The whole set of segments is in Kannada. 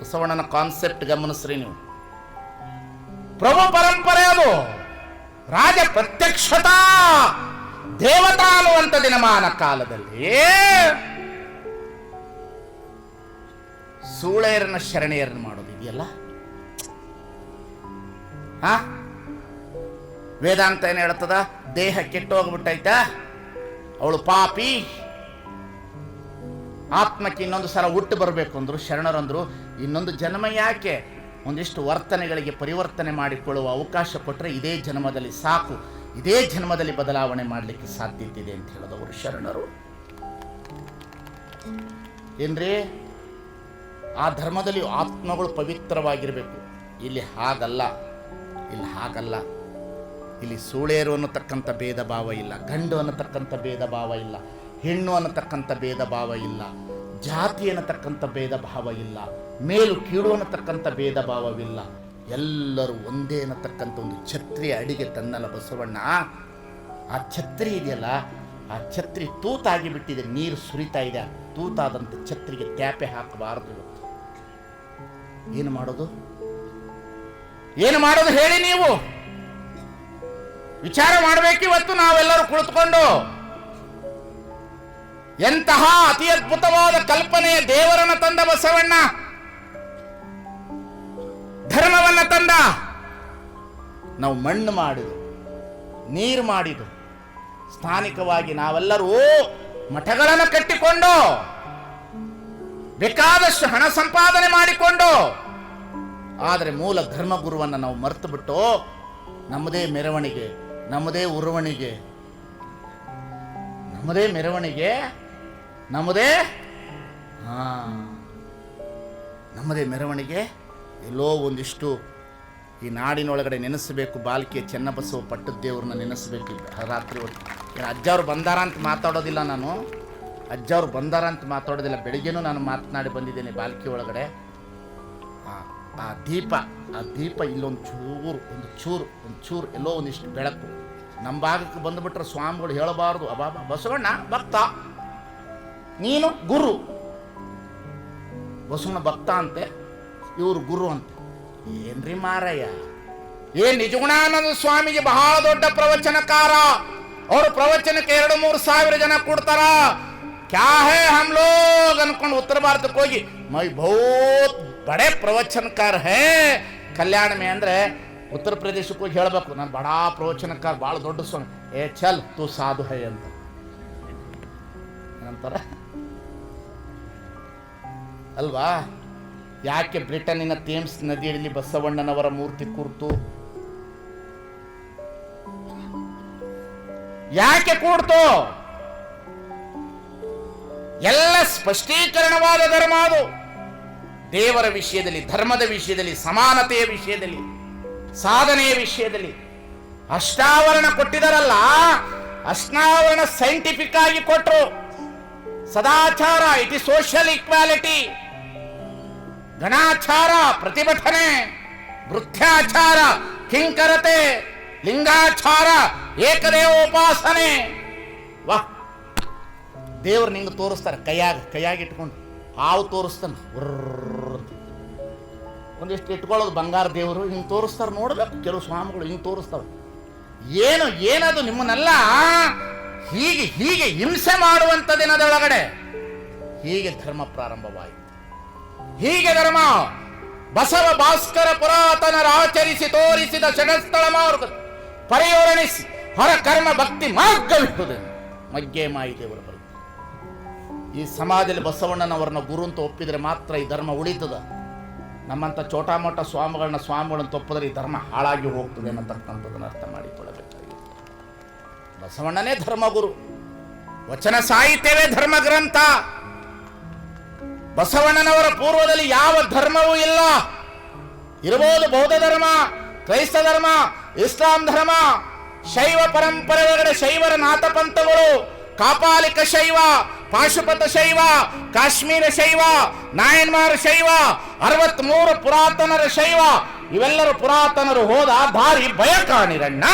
ಬಸವಣ್ಣನ ಕಾನ್ಸೆಪ್ಟ್ ಗಮನಿಸ್ರಿ ನೀವು. ಪ್ರಭು ಪರಂಪರೆ ಅದು. ರಾಜ ಪ್ರತ್ಯಕ್ಷತಾ ದೇವತಾ ಅನ್ನುವಂಥ ದಿನಮಾನ ಕಾಲದಲ್ಲಿ ಸೂಳೆಯರನ್ನ ಶರಣೆಯರನ್ನು ಮಾಡೋದು ಇದೆಯಲ್ಲ? ವೇದಾಂತ ಏನು ಹೇಳ್ತದ? ದೇಹ ಕೆಟ್ಟೋಗ್ಬಿಟ್ಟೈತ, ಅವಳು ಪಾಪಿ. ಆತ್ಮಕ್ಕೆ ಇನ್ನೊಂದು ಸಲ ಹುಟ್ಟು ಬರಬೇಕು ಅಂದರು, ಶರಣರಂದರು, ಇನ್ನೊಂದು ಜನ್ಮ ಯಾಕೆ? ಒಂದಿಷ್ಟು ವರ್ತನೆಗಳಿಗೆ ಪರಿವರ್ತನೆ ಮಾಡಿಕೊಳ್ಳುವ ಅವಕಾಶ ಕೊಟ್ಟರೆ ಇದೇ ಜನ್ಮದಲ್ಲಿ ಸಾಕು, ಇದೇ ಜನ್ಮದಲ್ಲಿ ಬದಲಾವಣೆ ಮಾಡಲಿಕ್ಕೆ ಸಾಧ್ಯತೆ ಇದೆ ಅಂತ ಹೇಳಿದವರು ಶರಣರು. ಏನ್ರೀ? ಆ ಧರ್ಮದಲ್ಲಿ ಆತ್ಮಗಳು ಪವಿತ್ರವಾಗಿರಬೇಕು. ಇಲ್ಲಿ ಹಾಗಲ್ಲ ಇಲ್ಲಿ ಹಾಗಲ್ಲ. ಇಲ್ಲಿ ಸೂಳೇರು ಅನ್ನತಕ್ಕಂಥ ಭೇದ ಭಾವ ಇಲ್ಲ, ಗಂಡು ಅನ್ನತಕ್ಕಂಥ ಭೇದ ಭಾವ ಇಲ್ಲ. ಹೆಣ್ಣು ಅನ್ನತಕ್ಕಂಥ ಭೇದ ಭಾವ ಇಲ್ಲ, ಜಾತಿ ಅನ್ನತಕ್ಕಂಥ ಭೇದ ಭಾವ ಇಲ್ಲ, ಮೇಲು ಕೀಳು ಅನ್ನತಕ್ಕಂಥ ಭೇದ ಭಾವವಿಲ್ಲ. ಎಲ್ಲರೂ ಒಂದೇ ಅನ್ನತಕ್ಕಂಥ ಒಂದು ಛತ್ರಿ ಅಡಿಗೆ ತನ್ನಲ್ಲ ಬಸವಣ್ಣ. ಆ ಛತ್ರಿ ಇದೆಯಲ್ಲ, ಆ ಛತ್ರಿ ತೂತಾಗಿ ಬಿಟ್ಟಿದೆ ನೀರು ಸುರಿತಾ ಇದೆ ತೂತಾದಂಥ ಛತ್ರಿಗೆ ತ್ಯಾಪೆ ಹಾಕಬಾರದು ಏನು ಮಾಡೋದು? ಏನು ಮಾಡೋದು ಹೇಳಿ ನೀವು? ವಿಚಾರ ಮಾಡಬೇಕು ಇವತ್ತು ನಾವೆಲ್ಲರೂ ಕುಳಿತುಕೊಂಡು. ಎಂತಹ ಅತಿ ಅದ್ಭುತವಾದ ಕಲ್ಪನೆ ದೇವರನ್ನ ತಂದ ಬಸವಣ್ಣ. ಧರ್ಮವನ್ನ ತಂದ. ನಾವು ಮಣ್ಣು ಮಾಡಿದು, ನೀರು ಮಾಡಿದು. ಸ್ಥಾನಿಕವಾಗಿ ನಾವೆಲ್ಲರೂ ಮಠಗಳನ್ನು ಕಟ್ಟಿಕೊಂಡು, ಬೇಕಾದಷ್ಟು ಹಣ ಸಂಪಾದನೆ ಮಾಡಿಕೊಂಡು, ಆದರೆ ಮೂಲ ಧರ್ಮ ಧರ್ಮಗುರುವನ್ನು ನಾವು ಮರೆತು ಬಿಟ್ಟು ನಮ್ಮದೇ ಮೆರವಣಿಗೆ, ನಮ್ಮದೇ ಉರವಣಿಗೆ, ನಮ್ಮದೇ ಮೆರವಣಿಗೆ ನಮ್ಮದೇ? ಹಾಂ. ನಮ್ಮದೇ ಮೆರವಣಿಗೆ? ಎಲ್ಲೋ ಒಂದಿಷ್ಟು ಈ ನಾಡಿನೊಳಗಡೆ ನೆನೆಸಬೇಕು ಬಾಲ್ಕಿ ಚೆನ್ನಬಸವ ಪಟ್ಟದ್ದೇವ್ರನ್ನ ನೆನೆಸಬೇಕು. ರಾತ್ರಿ ಹೊತ್ತು. ಅಜ್ಜವ್ರು ಬಂದಾರ ಅಂತ ಮಾತಾಡೋದಿಲ್ಲ ನಾನು. ಅಜ್ಜವ್ರು ಬಂದಾರ ಅಂತ ಮಾತಾಡೋದಿಲ್ಲ. ಬೆಳಿಗ್ಗೆನೂ ನಾನು ಮಾತನಾಡಿ ಬಂದಿದ್ದೇನೆ ಬಾಲ್ಕಿ ಒಳಗಡೆ. ಆ ದೀಪ ಆ ದೀಪ ಇಲ್ಲೊಂದು ಚೂರು, ಒಂದು ಚೂರು ಒಂದು ಚೂರು, ಎಲ್ಲೋ ಒಂದಿಷ್ಟು ಬೆಳಕು. ನಮ್ಮ ಭಾಗಕ್ಕೆ ಬಂದುಬಿಟ್ರೆ ಸ್ವಾಮಿಗಳು ಹೇಳಬಾರ್ದು. ಅಬಾಬಾ, ಬಸವಣ್ಣ, ಭಕ್ತ. ನೀನು ಗುರು. ಬಸವನ ಭಕ್ತ ಅಂತೆ, ಇವರು ಗುರು ಅಂತ. ಏನ್ರಿ ಮಾರಯ್ಯ? ಏ ನಿಜಗುಣಾನಂದ ಸ್ವಾಮಿಗೆ ಬಹಳ ದೊಡ್ಡ ಪ್ರವಚನಕಾರ. ಅವರು ಪ್ರವಚನಕ್ಕೆ ಎರಡು ಮೂರು ಸಾವಿರ ಜನ ಕೊಡ್ತಾರ. ಕ್ಯಾ ಹೇ ಹಮ್ ಲೋಗ್ ಅನ್ಕೊಂಡು ಉತ್ತರ ಭಾರತಕ್ಕೆ ಹೋಗಿ, ಮೈ ಬಹುತ್ ಬಡೆ ಪ್ರವಚನಕಾರ ಹೇ. ಕಲ್ಯಾಣ ಮೇ ಅಂದ್ರೆ ಉತ್ತರ ಪ್ರದೇಶಕ್ಕೆ ಹೋಗಿ ಹೇಳ್ಬೇಕು, ನಾನು ಬಡಾ ಪ್ರವಚನಕಾರ ಭಾಳ ದೊಡ್ಡ ಸ್ವಾಮಿ. ಏ ಚಲ್, ತು ಸಾಧು ಹೇ ಅಂತ. ಅಲ್ವಾ? ಯಾಕೆ ಬ್ರಿಟನ್ನಿನ ಥೇಮ್ಸ್ ನದಿಯಲ್ಲಿ ಬಸವಣ್ಣನವರ ಮೂರ್ತಿ ಕೂರ್ತು? ಯಾಕೆ ಕೂಡ್ತು ಎಲ್ಲ ಸ್ಪಷ್ಟೀಕರಣವಾದ ಧರ್ಮ ಅದು. ದೇವರ ವಿಷಯದಲ್ಲಿ, ಧರ್ಮದ ವಿಷಯದಲ್ಲಿ, ಸಮಾನತೆಯ ವಿಷಯದಲ್ಲಿ, ಸಾಧನೆಯ ವಿಷಯದಲ್ಲಿ ಅಷ್ಟಾವರಣ ಕೊಟ್ಟಿದಾರಲ್ಲ, ಅಷ್ಟಾವರಣ ಸೈಂಟಿಫಿಕ್ ಆಗಿ ಕೊಟ್ಟರು ಸದಾಚಾರ ಇಸ್ ಸೋಷಿಯಲ್ ಇಕ್ವಾಲಿಟಿ ಘನಾಚಾರ ಪ್ರತಿಭಟನೆ. ವೃತ್ಯಾಚಾರ ಕಿಂಕರತೆ. ಲಿಂಗಾಚಾರ ಏಕದೇವೋಪಾಸನೆ. ವಾಹ್ ದೇವ್ರು ನಿಂಗೆ ತೋರಿಸ್ತಾರೆ, ಕೈಯಾಗ, ಕೈಯಾಗಿ ಇಟ್ಕೊಂಡು. ಹಾವು ತೋರಿಸ್ತಾನೆ. ಒಂದಿಷ್ಟು ಇಟ್ಕೊಳ್ಳೋದು ಬಂಗಾರ ದೇವರು ಹಿಂಗೆ ತೋರಿಸ್ತಾರೆ ನೋಡಬೇಕು ಕೆಲವು ಸ್ವಾಮಿಗಳು ಹಿಂಗೆ ತೋರಿಸ್ತಾರೆ ಏನು ಏನದು ನಿಮ್ಮನ್ನೆಲ್ಲ ಹೀಗೆ ಹೀಗೆ ಹಿಂಸೆ ಮಾಡುವಂಥ ದಿನದೊಳಗಡೆ ಹೀಗೆ ಧರ್ಮ ಪ್ರಾರಂಭವಾಯಿತು. ಹೀಗೆ ಧರ್ಮ ಬಸವ ಭಾಸ್ಕರ ಪುರಾತನರಾಚರಿಸಿ ತೋರಿಸಿದ ಷಡಸ್ಥಳ ಮಾರ್ಗ ಪರಿವರ್ಣಿಸಿ ಹೊರ ಕರ್ಮ ಭಕ್ತಿ ಮಾರ್ಗವಿರುವುದನ್ನು ಮಗ್ಗೆ ಮಾಹಿತಿಯವರು ದೇವರು ಬರುತ್ತೆ ಈ ಸಮಾಜದಲ್ಲಿ ಬಸವಣ್ಣನವರನ್ನ ಗುರು ಅಂತ ಒಪ್ಪಿದರೆ ಮಾತ್ರ ಈ ಧರ್ಮ ಉಳಿತದ. ನಮ್ಮಂಥ ಚೋಟಾ ಮೋಟ ಸ್ವಾಮಿಗಳನ್ನ ಸ್ವಾಮಿಗಳನ್ನ ತಪ್ಪಿದ್ರೆ ಈ ಧರ್ಮ ಹಾಳಾಗಿ ಹೋಗ್ತದೆ ಅನ್ನತಕ್ಕಂಥದ್ದನ್ನು ಅರ್ಥ ಬಸವಣ್ಣನೇ ಧರ್ಮಗುರು. ವಚನ ಸಾಹಿತ್ಯವೇ ಧರ್ಮ ಗ್ರಂಥ ಬಸವಣ್ಣನವರ ಪೂರ್ವದಲ್ಲಿ ಯಾವ ಧರ್ಮವೂ ಇಲ್ಲ. ಇರಬಹುದು ಬೌದ್ಧ ಧರ್ಮ, ಕ್ರೈಸ್ತ ಧರ್ಮ, ಇಸ್ಲಾಂ ಧರ್ಮ, ಶೈವ ಪರಂಪರೆ ಒಳಗಡೆ ಶೈವರ ನಾಥಪಂಥಗಳು ಕಾಪಾಲಿಕ ಶೈವ, ಪಾಶುಪತ ಶೈವ, ಕಾಶ್ಮೀರ ಶೈವ, ನಾಯನ್ಮಾರ ಶೈವ, ಅರವತ್ಮೂರು ಪುರಾತನರ ಶೈವ, ಇವೆಲ್ಲರೂ ಪುರಾತನರು ಹೋದ ದಾರಿ ಭಯ ಕಾಣಿರಣ್ಣ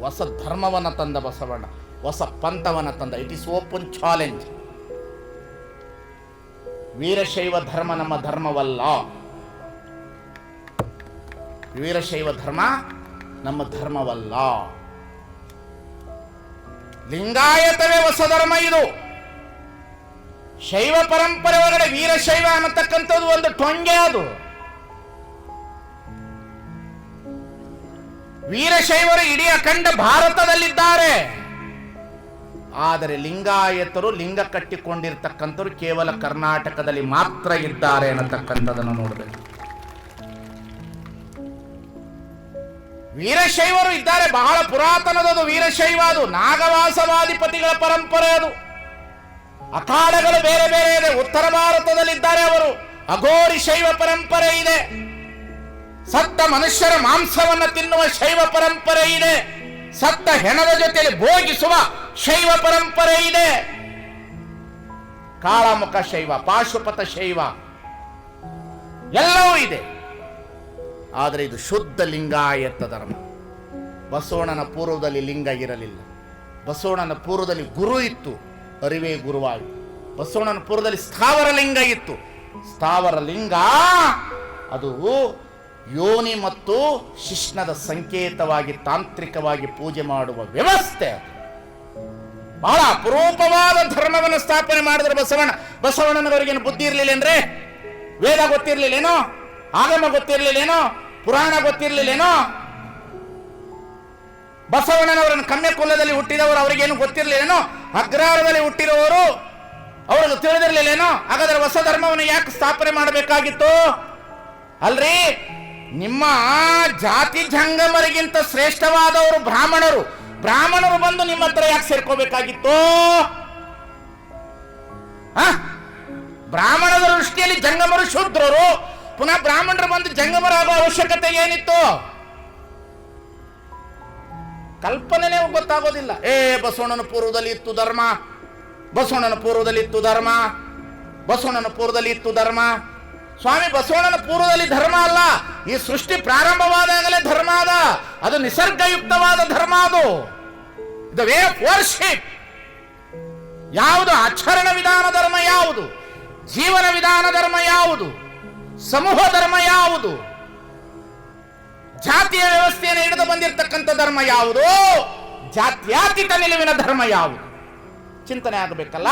ಹೊಸ ಧರ್ಮವನ್ನು ತಂದ ಬಸವಣ್ಣ, ಹೊಸ ಪಂಥವನ್ನು ತಂದ. It is open challenge Veerashaiva ಧರ್ಮ ನಮ್ಮ ಧರ್ಮವಲ್ಲ. ವೀರಶೈವ ಧರ್ಮ ನಮ್ಮ ಧರ್ಮವಲ್ಲ. ಲಿಂಗಾಯತವೇ ಹೊಸ ಧರ್ಮ ಇದು. ಶೈವ ಪರಂಪರೆ ಒಳಗಡೆ ವೀರಶೈವ ಅನ್ನತಕ್ಕಂಥದ್ದು ಒಂದು ಟೊಂಗೆ ಅದು. ವೀರಶೈವರು ಇಡೀ ಅಖಂಡ ಭಾರತದಲ್ಲಿದ್ದಾರೆ. ಆದರೆ ಲಿಂಗಾಯತರು ಲಿಂಗ ಕಟ್ಟಿಕೊಂಡಿರ್ತಕ್ಕಂಥವ್ರು ಕೇವಲ ಕರ್ನಾಟಕದಲ್ಲಿ ಮಾತ್ರ ಇದ್ದಾರೆ ಅನ್ನತಕ್ಕಂಥದನ್ನು ನೋಡಬೇಕು. ವೀರಶೈವರು ಇದ್ದಾರೆ, ಬಹಳ ಪುರಾತನದದು ವೀರಶೈವ ಅದು, ನಾಗವಾಸವಾಧಿಪತಿಗಳ ಪರಂಪರೆ ಅದು. ಅಖಾಡಗಳು ಬೇರೆ ಬೇರೆ ಇದೆ, ಉತ್ತರ ಭಾರತದಲ್ಲಿದ್ದಾರೆ ಅವರು, ಅಘೋರಿ ಶೈವ ಪರಂಪರೆ ಇದೆ. ಸತ್ತ ಮನುಷ್ಯರ ಮಾಂಸವನ್ನು ತಿನ್ನುವ ಶೈವ ಪರಂಪರೆ ಇದೆ. ಸತ್ತ ಹೆಣದ ಜೊತೆಯಲ್ಲಿ ಭೋಗಿಸುವ ಶೈವ ಪರಂಪರೆ ಇದೆ. ಕಾಳಮುಖ ಶೈವ, ಪಾಶುಪತ ಶೈವ ಎಲ್ಲವೂ ಇದೆ. ಆದರೆ ಇದು ಶುದ್ಧ ಲಿಂಗಾಯತ ಧರ್ಮ. ಬಸವಣ್ಣನ ಪೂರ್ವದಲ್ಲಿ ಲಿಂಗ ಇರಲಿಲ್ಲ. ಬಸವಣ್ಣನ ಪೂರ್ವದಲ್ಲಿ ಗುರು ಇತ್ತು, ಅರಿವೇ ಗುರುವಾಗಿ ಬಸವಣ್ಣನ ಪೂರ್ವದಲ್ಲಿ ಸ್ಥಾವರ ಲಿಂಗ ಇತ್ತು. ಸ್ಥಾವರ ಲಿಂಗ ಅದು ಯೋನಿ ಮತ್ತು ಶಿಷ್ಣದ ಸಂಕೇತವಾಗಿ ತಾಂತ್ರಿಕವಾಗಿ ಪೂಜೆ ಮಾಡುವ ವ್ಯವಸ್ಥೆ. ಬಹಳ ಅಪರೂಪವಾದ ಧರ್ಮವನ್ನು ಸ್ಥಾಪನೆ ಮಾಡಿದ್ರೆ ಬಸವಣ್ಣ. ಬಸವಣ್ಣನವರಿಗೇನು ಬುದ್ಧಿ ಇರಲಿಲ್ಲ ಅಂದ್ರೆ? ವೇದ ಗೊತ್ತಿರ್ಲಿಲ್ಲೇನೋ? ಆಗಮ ಗೊತ್ತಿರ್ಲಿಲ್ಲೇನೋ? ಪುರಾಣ ಗೊತ್ತಿರ್ಲಿಲ್ಲೇನೋ? ಬಸವಣ್ಣನವರನ್ನು ಕಮ್ಮೆ ಕುಲದಲ್ಲಿ ಹುಟ್ಟಿದವರು ಅವರಿಗೇನು ಗೊತ್ತಿರಲಿಲ್ಲೇನೋ? ಅಗ್ರಹಾರದಲ್ಲಿ ಹುಟ್ಟಿರುವವರು ಅವರು ತಿಳಿದಿರ್ಲಿಲ್ಲೇನೋ? ಹಾಗಾದ್ರೆ ಹೊಸ ಧರ್ಮವನ್ನು ಯಾಕೆ ಸ್ಥಾಪನೆ ಮಾಡಬೇಕಾಗಿತ್ತು? ಅಲ್ರಿ? ನಿಮ್ಮ ಜಾತಿ ಜಂಗಮರಿಗಿಂತ ಶ್ರೇಷ್ಠವಾದವರು ಬ್ರಾಹ್ಮಣರು. ಬ್ರಾಹ್ಮಣರು ಬಂದು ನಿಮ್ಮ ಹತ್ರ ಯಾಕೆ ಸೇರ್ಕೋಬೇಕಾಗಿತ್ತು? ಹಾ? ಬ್ರಾಹ್ಮಣದ ದೃಷ್ಟಿಯಲ್ಲಿ ಜಂಗಮರು ಶೂದ್ರರು. ಪುನಃ ಬ್ರಾಹ್ಮಣರು ಬಂದು ಜಂಗಮರಾಗುವ ಅವಶ್ಯಕತೆ ಏನಿತ್ತು? ಕಲ್ಪನೆನೇ ಗೊತ್ತಾಗೋದಿಲ್ಲ. ಏ, ಬಸವಣ್ಣನ ಪೂರ್ವದಲ್ಲಿ ಇತ್ತು ಧರ್ಮ. ಬಸವಣ್ಣನ ಪೂರ್ವದಲ್ಲಿ ಇತ್ತು ಧರ್ಮ. ಬಸವಣ್ಣನ ಪೂರ್ವದಲ್ಲಿ ಇತ್ತು ಧರ್ಮ. ಸ್ವಾಮಿ ಬಸವಣ್ಣನ ಪೂರ್ವದಲ್ಲಿ ಧರ್ಮ ಅಲ್ಲ. ಈ ಸೃಷ್ಟಿ ಪ್ರಾರಂಭವಾದಾಗಲೇ ಧರ್ಮ ಅದ. ಅದು ನಿಸರ್ಗಯುಕ್ತವಾದ ಧರ್ಮ ಅದು. ದ ವೇ ಯಾವುದು? ಆಚರಣ ವಿಧಾನ ಧರ್ಮ ಯಾವುದು? ಜೀವನ ವಿಧಾನ ಧರ್ಮ ಯಾವುದು? ಸಮೂಹ ಧರ್ಮ ಯಾವುದು? ಜಾತಿಯ ವ್ಯವಸ್ಥೆಯನ್ನು ಹಿಡಿದು ಬಂದಿರತಕ್ಕಂಥ ಧರ್ಮ ಯಾವುದು? ಜಾತ್ಯಾತೀತ ನಿಲುವಿನ ಧರ್ಮ ಯಾವುದು? ಚಿಂತನೆ ಆಗಬೇಕಲ್ಲ.